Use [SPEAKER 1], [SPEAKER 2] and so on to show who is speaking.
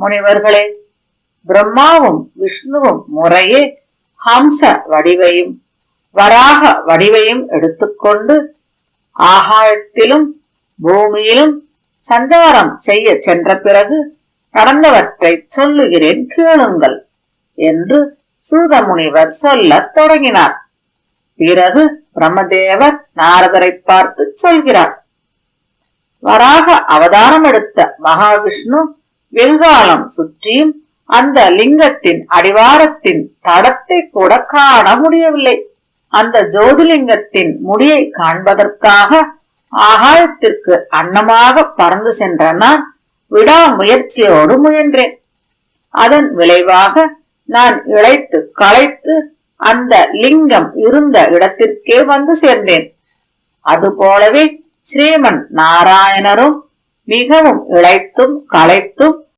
[SPEAKER 1] முனிவர்களே பிரம்மாவும் விஷ்ணுவும் முறையே ஹம்ச வடிவையும் வராக வடிவையும் எடுத்துக்கொண்டு ஆகாயத்திலும் பூமியிலும் சஞ்சாரம் செய்ய சென்ற பிறகு நடந்தவற்றை சொல்லுகிறேன் கேளுங்கள் என்று சூதமுனிவர் சொல்லத் தொடங்கினார். பிறகு பிரம்மதேவர் நாரதரை பார்த்து சொல்கிறார். வராக அவதாரம் எடுத்த மகாவிஷ்ணு வெகுகாலம் சுற்றியும் அந்த லிங்கத்தின் அடிவாரத்தின் தடத்தை கூட காண முடியவில்லை. அந்த ஜோதிலிங்கத்தின் முடியை காண்பதற்காக ஆகாயத்திற்கு அன்னமாக பறந்து சென்ற நான் விடாமுயற்சியோடு முயன்றேன். அதன் விளைவாக நான் இழைத்து களைத்து அந்த லிங்கம் இருந்த இடத்திற்கே வந்து சேர்ந்தேன். அதுபோலவே ஸ்ரீமன் நாராயணரும் மிகவும் இழைத்தும் களைத்தும்